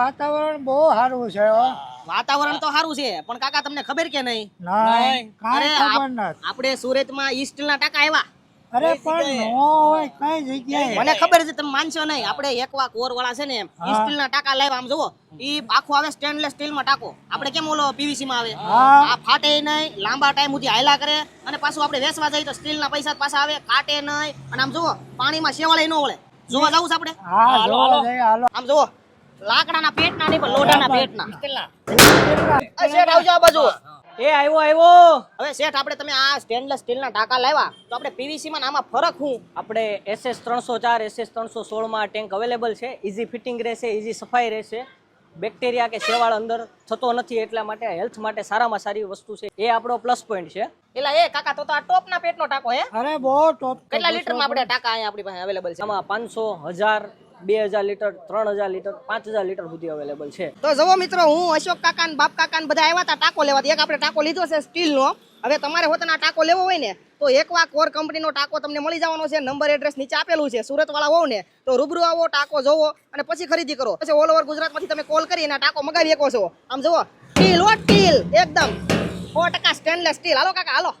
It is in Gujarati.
વાતાવરણ બહુ સારું છે વાતાવરણ તો સારું છે પણ કાકા તમને ખબર કે નહીં? નહીં. કાંઈ ખબર નથી. આપણે સુરતમાં ઈસ્ટના સ્ટીલના આવ્યા અરે પણ નો હોય કઈ જગ્યાએ. મને ખબર છે તમે માનશો નહીં. આપણે એકવા કોર વાળા છે ને સ્ટીલના ટાંકા લાવ્યા આમ જુઓ. ઈ આખો આવે સ્ટેનલેસ સ્ટીલમાં ટાંકો. આપણે કેમ ઓલો પીવીસી માં આવે? આ ફાટે નહીં લાંબા ટાઈમ સુધી હાયલા કરે. અને પાછું આપણે વેચવા જઈએ તો સ્ટીલના પૈસા પાછા આવે કાટે નહીં. અને આમ જુઓ પાણીમાં શેવાળે ન વળે. જોવા જવું છે આપણે? હાલો હાલો. આમ જુઓ. લાકડાના પેટના નહીં પણ લોઢાના પેટના. એ શેઠ આવજો આ બાજુ. એ આવ્યો આવ્યો. હવે શેઠ આપણે તમે આ સ્ટેનલેસ સ્ટીલના ટાંકા લાવ્યા તો આપણે પીવીસી માં આમાં ફરક હું આપણે એસએસ ત્રણસો ચાર એસએસ ત્રણસો સોળમાં ટેન્ક અવેલેબલ છે. ઇઝી ફિટિંગ રહેશે ઇઝી સફાઈ રહેશે. બેક્ટેરિયા કે શેવાળ અંદર થતો નથી એટલા માટે હેલ્થ માટે સારામાં સારી વસ્તુ છે. એ આપણો પ્લસ પોઈન્ટ છે. એલા એ કાકા તો તો આ ટોપના પેટનો ટાંકો હે? અરે બહુ ટોપ કેટલા લીટરમાં આપણે ટાંકા અહીંયા આપણી પાસે અવેલેબલ છે? આમાં પાંચસો હજાર બે હજાર લીટર, ત્રણ હજાર લીટર, પાંચ હજાર લીટર સુધી અવેલેબલ છે. તો જુઓ મિત્રો, હું અશોક કાકા બાપ કાકા બધા આવ્યા હતા ટાંકો લેવા એક આપણે ટાંકો લીધો છે સ્ટીલનો. હવે તમારે હોતના ટાંકો લેવો હોય ને, તો એકવાર કોર કંપનીનો ટાંકો તમને મળી જવાનો છે. નંબર એડ્રેસ નીચે આપેલું છે સુરત વાળા હોવ ને, તો રૂબરૂ આવો, ટાંકો જોવો અને પછી ખરીદી કરો. પછી ઓલ ઓવર ગુજરાતમાંથી તમે કોલ કરી અને ટાંકો મગાવી શકો છો. આમ જુઓ, સ્ટીલ ઓ સ્ટીલ, એકદમ. સો ટકા સ્ટેનલેસ સ્ટીલ હાલો કાકા, હાલો.